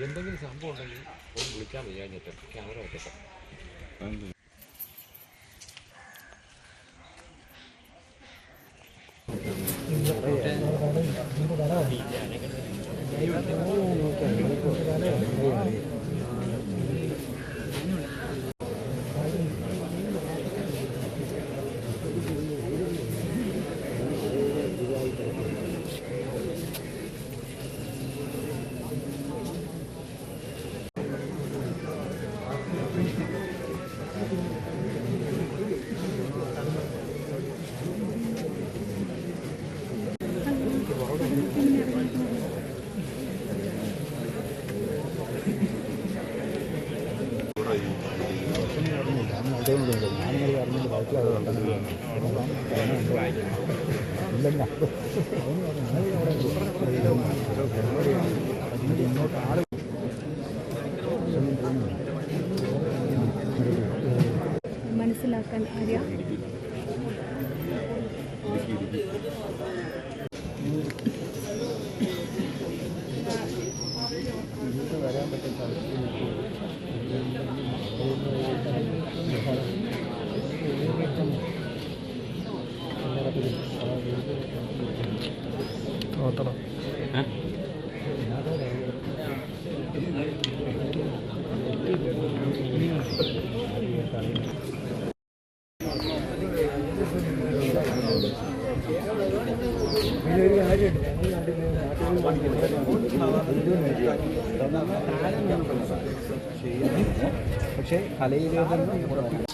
എന്തെങ്കിലും സംഭവം ഉണ്ടെങ്കിൽ ഒന്ന് もう1回、乗り越えられない。വിളിച്ചാൽ മതി കഴിഞ്ഞിട്ട് ക്യാമറ വെച്ചിട്ട് മനസ്സിലാക്കാൻ ആര്യ? പക്ഷേ കലയിലെ തന്നെ ഉറപ്പിക്കും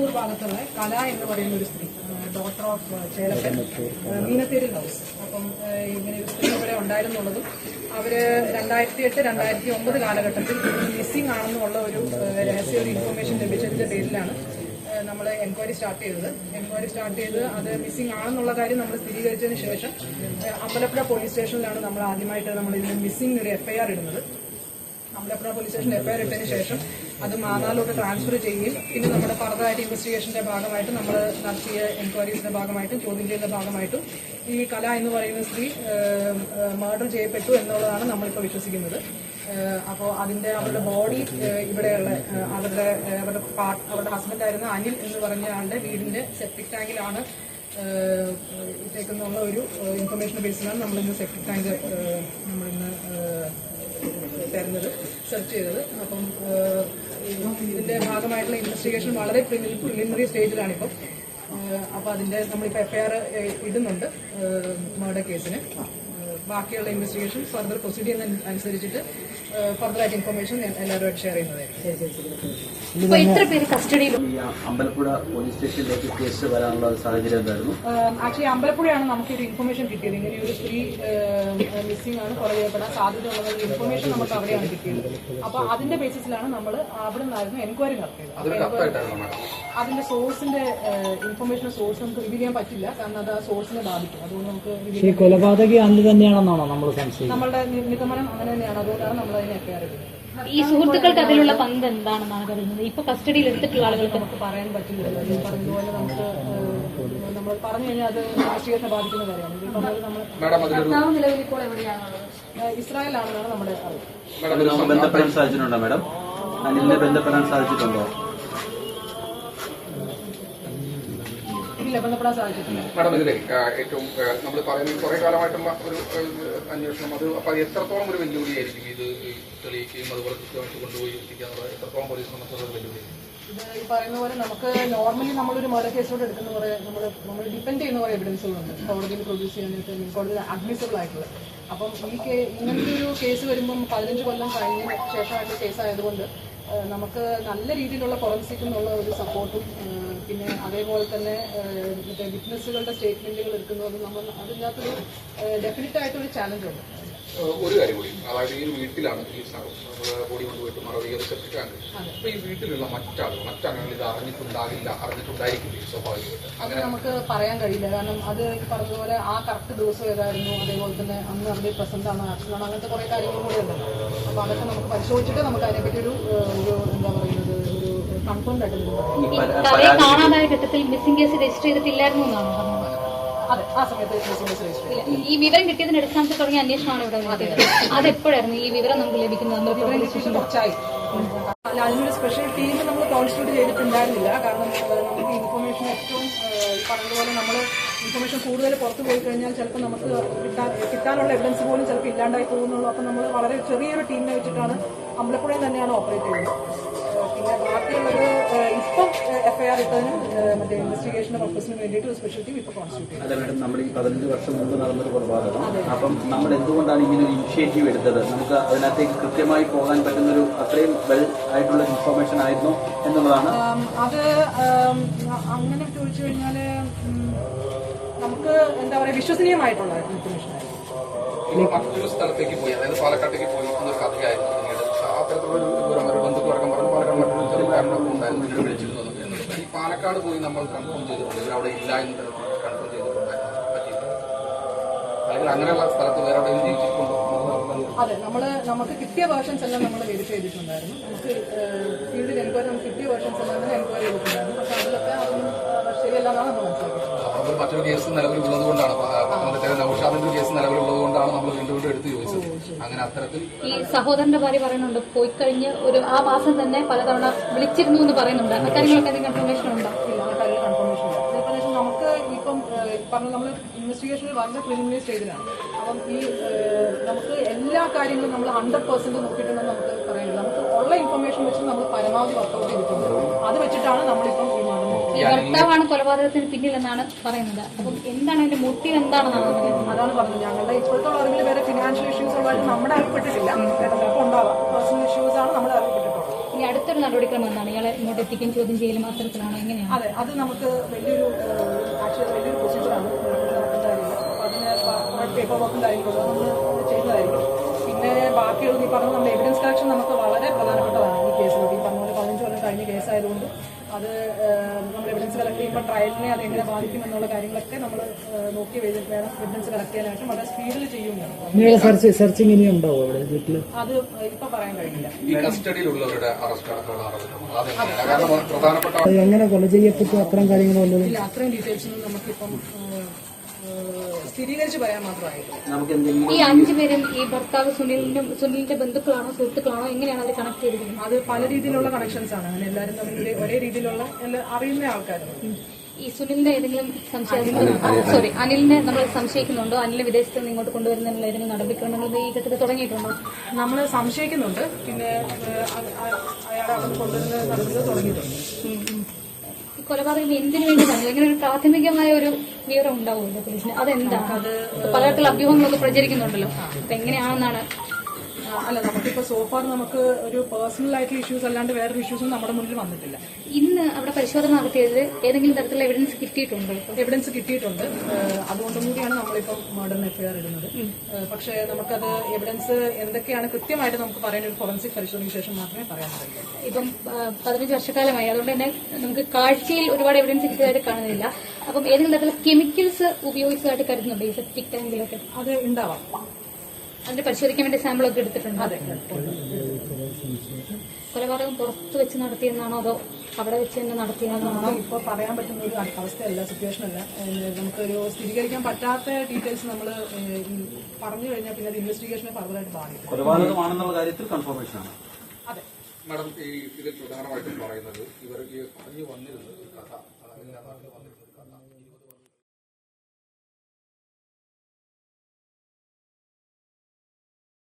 എരമത്തൂർ ഭാഗത്തുള്ള കല എന്ന് പറയുന്ന ഒരു സ്ത്രീ ഡോക്ടർ ഓഫ് ചേലക്കൻ ഏഹ് മീനത്തേരിൽ ഹൗസ് അപ്പം ഇങ്ങനെ ഒരു സ്ത്രീ ഇവിടെ ഉണ്ടായിരുന്നുള്ളതും അവർ രണ്ടായിരത്തി എട്ട് രണ്ടായിരത്തി ഒമ്പത് കാലഘട്ടത്തിൽ മിസ്സിംഗ് ആണെന്നുള്ള ഒരു രഹസ്യ ഒരു ഇൻഫർമേഷൻ ലഭിച്ചതിന്റെ പേരിലാണ് നമ്മൾ എൻക്വയറി സ്റ്റാർട്ട് ചെയ്തത്. എൻക്വയറി സ്റ്റാർട്ട് ചെയ്ത് അത് മിസ്സിംഗ് ആണെന്നുള്ള കാര്യം നമ്മൾ സ്ഥിരീകരിച്ചതിന് ശേഷം അമ്പലപ്പുഴ പോലീസ് സ്റ്റേഷനിലാണ് നമ്മൾ ആദ്യമായിട്ട് നമ്മൾ ഇതിന് മിസ്സിംഗ് ഒരു എഫ്ഐആർ ഇടുന്നത്. അമ്പലപ്പുഴ പോലീസ് സ്റ്റേഷനിൽ എഫ്ഐആർ ഇട്ടതിന് ശേഷം അത് മാതാലോട്ട് ട്രാൻസ്ഫർ ചെയ്യുകയും പിന്നെ നമ്മുടെ ഫർദറായിട്ട് ഇൻവെസ്റ്റിഗേഷന്റെ ഭാഗമായിട്ട് നമ്മൾ നടത്തിയ എൻക്വയറീസിന്റെ ഭാഗമായിട്ടും ചോദ്യം ചെയ്യുന്ന ഭാഗമായിട്ടും ഈ കല എന്ന് പറയുന്ന സ്ത്രീ മർഡർ ചെയ്യപ്പെട്ടു എന്നുള്ളതാണ് നമ്മളിപ്പോൾ വിശ്വസിക്കുന്നത്. അപ്പോൾ അതിന്റെ അവരുടെ ബോഡി ഇവിടെയുള്ള അവരുടെ അവരുടെ അവരുടെ ഹസ്ബൻഡ് ആയിരുന്ന അനിൽ എന്ന് പറഞ്ഞ ആളുടെ വീടിന്റെ സെപ്റ്റിക് ടാങ്കിലാണ് ഇട്ടേക്കുന്നുള്ള ഒരു ഇൻഫർമേഷൻ ബേസിലാണ് നമ്മളിന്ന് സെപ്റ്റിക് ടാങ്ക് നമ്മളിന്ന് തരുന്നത് സെർച്ച് ചെയ്തത്. അപ്പം ഇതിന്റെ ഭാഗമായിട്ടുള്ള ഇൻവെസ്റ്റിഗേഷൻ വളരെ പ്രിലിമിനറി സ്റ്റേജിലാണിപ്പം ഇപ്പം. അപ്പോൾ അതിന്റെ നമ്മളിപ്പോൾ എഫ്ഐആർ ഇടുന്നുണ്ട് മർഡർ കേസിന്. ബാക്കിയുള്ള ഇൻവെസ്റ്റിഗേഷൻ ഫർദർ പ്രൊസീഡിയർ അനുസരിച്ചിട്ട് ഫർദറായിട്ട് ഇൻഫർമേഷൻ ഇൻഫർമേഷൻ എല്ലാവരുമായിട്ട് ഷെയർ ചെയ്യുന്നതായിരിക്കും. അമ്പലപ്പുഴ പോലീസ് സ്റ്റേഷനിലേക്ക് കേസ് വരാനുള്ള ഒരു സാഹചര്യം എന്തായിരുന്നു? ആക്ച്വലി അമ്പലപ്പുഴയാണ് നമുക്കൊരു ഇൻഫർമേഷൻ കിട്ടിയത്. ഇങ്ങനെ ഒരു സ്ത്രീ മിസ്സിംഗ് ആണ് കൊല ചെയ്യപ്പെടാൻ സാധ്യത ഉള്ളത് ഇൻഫർമേഷൻ നമുക്ക് അവിടെയാണ് കിട്ടിയത്. അപ്പൊ അതിന്റെ ബേസിസിലാണ് നമ്മൾ അവിടെ നിന്നായിരുന്നു എൻക്വയറി നടത്തിയത്. അതിന്റെ സോഴ്സിന്റെ ഇൻഫർമേഷൻ സോഴ്സ് നമുക്ക് റിവീൽ ചെയ്യാൻ പറ്റില്ല. കാരണം അത് ആ സോഴ്സിനെ ബാധിക്കും. അതുകൊണ്ട് നമുക്ക് കൊലപാതകി അന്ന് തന്നെയാണോ തന്നെയാണെന്നാണോ നമ്മൾ സംശയിക്കുന്നത്? നമ്മളുടെ നിഗമനം അങ്ങനെ തന്നെയാണ് അതുകൊണ്ടാണ് നമ്മൾ അതിനെ ഈ സുഹൃത്തുക്കൾക്ക് അതിലുള്ള പങ്ക് എന്താണെന്നാണ് കരുതുന്നത് ഇപ്പൊ കസ്റ്റഡിയിൽ എടുത്തിട്ടുള്ള ആളുകൾക്ക് നമുക്ക് പറയാൻ പറ്റില്ലല്ലോ ഈ പറഞ്ഞതുപോലെ നമുക്ക് നമ്മൾ പറഞ്ഞു കഴിഞ്ഞാൽ അത് രാഷ്ട്രീയത്തെ ബാധിക്കുന്ന കാര്യമാണ്. നമ്മൾ നിലവിൽ ഇപ്പോൾ എവിടെയാണുള്ളത് ഇസ്രായേലാണെന്നാണ് നമ്മുടെ അറിവ്. അത് നമുക്ക് ബന്ധപ്പെടാൻ സാധിച്ചിട്ടുണ്ടോ മാഡം? അനിലിനെ ബന്ധപ്പെടാൻ സാധിച്ചിട്ടുണ്ടോ? ഇല്ല ബന്ധപ്പെടാൻ സാധിച്ചിട്ടില്ല. മാഡം ഇതിലെ ഏറ്റവും നമ്മൾ പറയുന്നത് കുറെ കാലമായിട്ടുള്ള ഒരു അന്വേഷണം അത് അപ്പൊ എത്രത്തോളം ഒരു വെല്ലുവിളിയായിരിക്കും ഇത് തെളിയിക്കുകയും അതുപോലെ കൃത്യമായിട്ട് കൊണ്ടുപോയി എത്തിക്കാനുള്ള എത്രത്തോളം പോലീസ് സംബന്ധിച്ചുള്ള വെല്ലുവിളി? ഇത് ഈ പറയുന്ന പോലെ നമുക്ക് നോർമലി നമ്മളൊരു മർഡർ കേസോട് എടുക്കുന്ന കുറേ നമ്മൾ നമ്മൾ ഡിപ്പെൻഡ് ചെയ്യുന്ന കുറേ എവിഡൻസുകളുണ്ട് കോടതിയിൽ പ്രൊഡ്യൂസ് ചെയ്യാനായിട്ട് കോടതി അഡ്മിസിബിൾ ആയിട്ടുള്ളത് അപ്പം ഈ കേ ഇങ്ങനത്തെ ഒരു കേസ് വരുമ്പം പതിനഞ്ച് കൊല്ലം കഴിഞ്ഞ ശേഷമായിട്ടുള്ള കേസ് ആയതുകൊണ്ട് നമുക്ക് നല്ല രീതിയിലുള്ള ഫോറൻസിക് എന്നുള്ള ഒരു സപ്പോർട്ടും പിന്നെ അതേപോലെ തന്നെ വിറ്റ്നസ്സുകളുടെ സ്റ്റേറ്റ്മെന്റുകൾ എടുക്കുന്നതും നമ്മൾ അതിനകത്തൊരു ഡെഫിനറ്റ് ആയിട്ടൊരു ചാലഞ്ച് ഉണ്ട്. ഏഹ്, ഒരു കാര്യം കൂടി. അതായത് ഈ വീട്ടിലാണ് ഈ ബോഡി കൊണ്ടുപോയിട്ട് മറവി ശ്രദ്ധിക്കാണ്ട് അപ്പൊ ഈ വീട്ടിലുള്ള മറ്റാളുകൾ മറ്റാണെങ്കിൽ ഇത് അറിഞ്ഞിട്ടുണ്ടാകില്ല അറിഞ്ഞിട്ടുണ്ടായിരിക്കില്ല സ്വാഭാവികമായിട്ട്? അങ്ങനെ നമുക്ക് പറയാൻ കഴിയില്ല. കാരണം അത് പറഞ്ഞതുപോലെ ആ കറക്റ്റ് ദിവസം ഏതായിരുന്നു അതേപോലെ തന്നെ അന്ന് അവിടെ പ്രസന്റ് ആണ് ആക്ഷൻ ആണോ അങ്ങനത്തെ കുറെ കാര്യങ്ങളും കൂടെ ഉണ്ട്. അപ്പൊ അതൊക്കെ നമുക്ക് പരിശോധിച്ചിട്ട് നമുക്ക് അതിനെപ്പറ്റി ഒരു ഒരു എന്താ പറയുന്നത് ഒരു കൺഫേംഡ് ആയിട്ട് കാണാതായ ഘട്ടത്തിൽ മിസ്സിംഗ് കേസ് രജിസ്റ്റർ ചെയ്തിട്ടില്ലായിരുന്നു എന്നാണ് പറഞ്ഞത്. അതെ ആ സമയത്ത് ഈ വിവരം കിട്ടിയതിന് അടിസ്ഥാനത്തിൽ തുടങ്ങിയ അന്വേഷണമാണ് ഇവിടെ അതെപ്പോഴായിരുന്നു ഈ വിവരം നമുക്ക് ലഭിക്കുന്നത്? കുറച്ചായി. അല്ല അതിനൊരു സ്പെഷ്യൽ ടീം നമ്മൾ കോൺസ്റ്റിറ്റ്യൂട്ട് ചെയ്തിട്ടുണ്ടായിരുന്നില്ല. കാരണം നമുക്ക് ഇൻഫർമേഷൻ ഏറ്റവും പറഞ്ഞതുപോലെ നമ്മൾ ഇൻഫർമേഷൻ കൂടുതൽ പുറത്തു പോയി കഴിഞ്ഞാൽ ചിലപ്പോൾ നമുക്ക് കിട്ടാൻ കിട്ടാനുള്ള എവിഡൻസ് പോലും ചിലപ്പോൾ ഇല്ലാണ്ടായി പോകുന്നുള്ളൂ. അപ്പം നമ്മൾ വളരെ ചെറിയൊരു ടീമിനെ വെച്ചിട്ടാണ് അമ്പലപ്പുഴയിൽ തന്നെയാണ് ഓപ്പറേറ്റ് ചെയ്യുന്നത്. പിന്നെ ഇപ്പം എഫ്ഐആർ ഇട്ടതിനും മറ്റേ ഇൻവെസ്റ്റിഗേഷന്റെ പർപ്പസിന് വേണ്ടിയിട്ട് ഒരു സ്പെഷ്യൽ ടീം കോൺസ്റ്റിറ്റ്യൂട്ട് അല്ല മാഡം നമ്മൾ ഈ പതിനഞ്ച് വർഷം മുമ്പ് നടന്നൊരു കൊലപാതകം. അപ്പം നമ്മൾ എന്തുകൊണ്ടാണ് ഇങ്ങനെ ഒരു ഇനിഷ്യേറ്റീവ് എടുത്തത്? നമുക്ക് അതിനകത്തേക്ക് കൃത്യമായി പോകാൻ പറ്റുന്ന ഒരു അത്രയും വെൽ ആയിട്ടുള്ള ഇൻഫർമേഷൻ ആയിരുന്നു എന്നുള്ളതാണ്. അത് അങ്ങനെ ചോദിച്ചു കഴിഞ്ഞാൽ നമുക്ക് എന്താ പറയുക വിശ്വസനീയമായിട്ടുള്ള ഇൻഫർമേഷൻ ആയിരുന്നു. ഇനി മറ്റൊരു സ്ഥലത്തേക്ക് പോയി അതായത് പാലക്കാട്ടേക്ക് പോയി എന്നൊരു കഥയായിരുന്നു പിന്നീട്. അത്തരത്തിലുള്ള ഒരു വിവരം ഒരു ബന്ധുക്കളടക്കം പറഞ്ഞു പാലക്കാട് മറ്റൊരു ചെറുപ്പക്കാരനൊപ്പം ഉണ്ടായിരുന്നു ഇതിനെ വിളിച്ചിരുന്നത് എന്നുള്ളത് ഈ പാലക്കാട് പോയി നമ്മൾ കൺഫേം ചെയ്തിട്ടുണ്ട്. അവിടെ ഇല്ല എന്ന് കൺഫേം ചെയ്തിട്ടുണ്ട്. അല്ലെങ്കിൽ അങ്ങനെയുള്ള സ്ഥലത്ത് വേറെ എവിടെയും ജീവിച്ചിട്ടുണ്ടോ? അതെ നമ്മൾ നമുക്ക് കിട്ടിയ വേർഷൻസ് എല്ലാം നമ്മൾ വെരിഫൈ ചെയ്തിട്ടുണ്ടായിരുന്നു. നമുക്ക് ഫീൽഡിൽ എൻക്വയറി നമുക്ക് കിട്ടിയ വേർഷൻസ് എല്ലാം എൻക്വയറി ചെയ്തിട്ടുണ്ടായിരുന്നു. പക്ഷെ അതിലൊക്കെ അതൊന്നും ശരിയല്ലെന്നാണ് നമ്മൾ മനസ്സിലാക്കിയത് മറ്റൊരു കേസ് നിലവിലുള്ളത് കൊണ്ടാണ്. നൌഷാദിന്റെ കേസ് നിലവിലുള്ളത് കൊണ്ടാണ് നമ്മൾ വീണ്ടും വീണ്ടും എടുത്ത് ചോദിച്ചത്. അങ്ങനെ അത്തരത്തിൽ ഈ സഹോദരന്റെ ഭാര്യ പറയുന്നുണ്ട് പോയി കഴിഞ്ഞ് ഒരു ആ മാസം തന്നെ പലതവണ വിളിച്ചിരുന്നു എന്ന് പറയുന്നുണ്ട്. അക്കാര്യങ്ങളൊക്കെ എന്തെങ്കിലും കൺഫർമേഷൻ ഉണ്ടോ? കൺഫർമേഷൻ നമുക്ക് ഇപ്പം പറഞ്ഞു നമ്മൾ ഇൻവെസ്റ്റിഗേഷനിൽ വളരെ പ്രിലിമിനറി സ്റ്റേജിലാണ് അപ്പം ഈ നമുക്ക് എല്ലാ കാര്യങ്ങളും നമ്മൾ ഹൺഡ്രഡ് പെർസെന്റ് നോക്കിയിട്ടുണ്ടെന്ന് നമുക്ക് പറയുന്നത് നമുക്ക് ഉള്ള ഇൻഫർമേഷൻ വെച്ച് നമ്മൾ പരമാവധി വർക്കൗട്ട് ചെയ്തിട്ടുണ്ട്. അത് വെച്ചിട്ടാണ് നമ്മളിപ്പം ഭർത്താവാണ് കൊലപാതകത്തിന് പിന്നിലെന്നാണ് പറയുന്നത്. അപ്പം എന്താണ് അതിന്റെ മോട്ടീവ് എന്താണെന്നാണ് പറയുന്നത് അതാണ് പറഞ്ഞത്. ഞങ്ങളുടെ ഇപ്പോഴത്തെ അറിവിൽ വേറെ ഫിനാൻഷ്യൽ ഇഷ്യൂസ് ഉള്ളതായിട്ട് നമ്മുടെ അറിയപ്പെട്ടിട്ടില്ല. ചിലപ്പോൾ ഉണ്ടാവാം. പേഴ്സണൽ ഇഷ്യൂസ് ആണ് നമ്മുടെ അറിവിപ്പെട്ടിട്ടുള്ളത് ഇനി അടുത്തൊരു നടപടിക്രമം എന്താണ്? ഇയാളെ ഇങ്ങോട്ട് എത്തിക്കും ചോദ്യം ചെയ്യലും അത്തരത്തിലാണോ എങ്ങനെയാണ്? അതെ അത് നമുക്ക് വലിയൊരു ആക്ച്വലി വലിയൊരു പ്രൊസീജിയറാണ് അതിന് പേപ്പർ വർക്കും കാര്യങ്ങളൊക്കെ നമ്മൾ ചെയ്യുന്നതായിരിക്കും പിന്നെ ബാക്കിയുള്ള ഈ പറഞ്ഞ നമ്മുടെ എവിഡൻസ് കളക്ഷൻ നമുക്ക് വളരെ പ്രധാനപ്പെട്ടതാണ് ഈ കേസിൽ ഈ പറഞ്ഞ പോലെ പതിനഞ്ച് കൊല്ലം കഴിഞ്ഞ കേസായതുകൊണ്ട് അത് നമ്മൾ എവിഡൻസ് കളക്ട് ചെയ്യുമ്പോൾ ട്രയലിനെ അത് എങ്ങനെ ബാധിക്കും എന്നുള്ള കാര്യങ്ങളൊക്കെ നമ്മൾ നോക്കി വേണം എവിഡൻസ് കളക്ട് ചെയ്യാനായിട്ട് വളരെ സ്പീഡിൽ ചെയ്യുകയാണ്. സെർച്ചിങ് ഇനി ഉണ്ടാവും അവിടെ വീട്ടിൽ അത് ഇപ്പൊ പറയാൻ കഴിയില്ല. ഈ കസ്റ്റഡിയിലുള്ളവരുടെ അറസ്റ്റ് അടക്കമുള്ള എങ്ങനെ കൊല ചെയ്യപ്പെട്ടു? അത്തരം കാര്യങ്ങൾ ഇല്ല അത്രയും ഡീറ്റെയിൽസ് ഒന്നും നമുക്കിപ്പം സ്ഥിരീകരിച്ച് പറയാൻ മാത്രമായിരുന്നു നമുക്ക് എന്തെങ്കിലും ഈ അഞ്ചു പേരും ഈ ഭർത്താവ് സുനിലിനും സുനിലിന്റെ ബന്ധുക്കളാണോ സുഹൃത്തുക്കളാണോ എങ്ങനെയാണ് അത് കണക്ട് ചെയ്തിരിക്കുന്നത്? അത് പല രീതിയിലുള്ള കണക്ഷൻസ് ആണ്. അങ്ങനെ എല്ലാവരും തമ്മിൽ ഒരേ- രീതിയിലുള്ള എല്ലാ അറിയുന്ന ആൾക്കാരാണ് ഈ സുനിലിന്റെ ഏതെങ്കിലും സംശയം സോറി അനിലിനെ നമ്മൾ സംശയിക്കുന്നുണ്ടോ? അനിലിനെ വിദേശത്ത് നിന്ന് ഇങ്ങോട്ട് കൊണ്ടുവരുന്നതിനുള്ള ഏതെങ്കിലും നടപടിക്രമങ്ങൾ ഈ ഘട്ടത്തിൽ തുടങ്ങിയിട്ടുണ്ടോ? നമ്മൾ സംശയിക്കുന്നുണ്ട്. പിന്നെ അയാളെ അവിടെ കൊണ്ടുവരുന്ന നടപടികൾ തുടങ്ങിയിട്ടുണ്ട്. കൊലപാതകം എന്തിനു വേണ്ടിയിട്ടാണ് ഇങ്ങനെ ഒരു പ്രാഥമികമായ ഒരു വിവരം ഉണ്ടാവുമല്ലോ പോലീസിന് അതെന്താണ് അത് പലതരത്തിലുള്ള അഭ്യൂഹങ്ങളൊക്കെ പ്രചരിക്കുന്നുണ്ടല്ലോ. അപ്പൊ എങ്ങനെയാണെന്നാണ് അല്ല നമുക്കിപ്പോ സോഫാർ നമുക്ക് ഒരു പേഴ്സണൽ ആയിട്ടുള്ള ഇഷ്യൂസ് അല്ലാണ്ട് വേറൊരു ഇഷ്യൂസും നമ്മുടെ മുന്നിൽ വന്നിട്ടില്ല. ഇന്ന് അവിടെ പരിശോധന നടത്തിയത് ഏതെങ്കിലും തരത്തിലുള്ള എവിഡൻസ് കിട്ടിയിട്ടുണ്ട്? എവിഡൻസ് കിട്ടിയിട്ടുണ്ട്. അതുകൊണ്ടും കൂടിയാണ് നമ്മളിപ്പം മർഡറിന് എഫ്ഐആർ ഇടുന്നത്. പക്ഷേ നമുക്കത് എവിഡൻസ് എന്തൊക്കെയാണ് കൃത്യമായിട്ട് നമുക്ക് പറയാൻ ഒരു ഫോറൻസിക് പരിശോധനയ്ക്ക് ശേഷം മാത്രമേ പറയാൻ കഴിയൂ ഇപ്പം പതിനഞ്ച് വർഷക്കാലമായി. അതുകൊണ്ട് തന്നെ നമുക്ക് കാഴ്ചയിൽ ഒരുപാട് എവിഡൻസ് കിട്ടിയതായിട്ട് കാണുന്നില്ല. അപ്പം ഏതെങ്കിലും തരത്തിലുള്ള കെമിക്കൽസ് ഉപയോഗിച്ചതായിട്ട് കരുതുന്നുണ്ട് ഈ സെപ്റ്റിക് ടാങ്കിലൊക്കെ അത് ഉണ്ടാവാം. അതിന് പരിശോധിക്കാൻ വേണ്ടി സാമ്പിളൊക്കെ എടുത്തിട്ടുണ്ട്. അതെ. കൊലപാതകം പുറത്ത് വെച്ച് നടത്തിയെന്നാണോ അതോ അവിടെ വെച്ച് തന്നെ നടത്തിയെന്നാണോ? ഇപ്പൊ ഇപ്പോൾ പറയാൻ പറ്റുന്ന ഒരു അവസ്ഥയല്ല സിറ്റുവേഷൻ അല്ല. നമുക്കൊരു സ്ഥിരീകരിക്കാൻ പറ്റാത്ത ഡീറ്റെയിൽസ് നമ്മൾ പറഞ്ഞു കഴിഞ്ഞാൽ പിന്നെ അത് ഇൻവെസ്റ്റിഗേഷനെ ഫർദറായിട്ട് ബാധിക്കും. കൊലപാതകമാണെന്നുള്ള കാര്യത്തിൽ കൺഫർമേഷൻ ആണ്. അതെ. മാഡം ഈ ഇതിൽ പ്രധാനമായിട്ടും പറയുന്നത് ഇവർ ഈ പറഞ്ഞു വന്നിരുന്നത് കഥ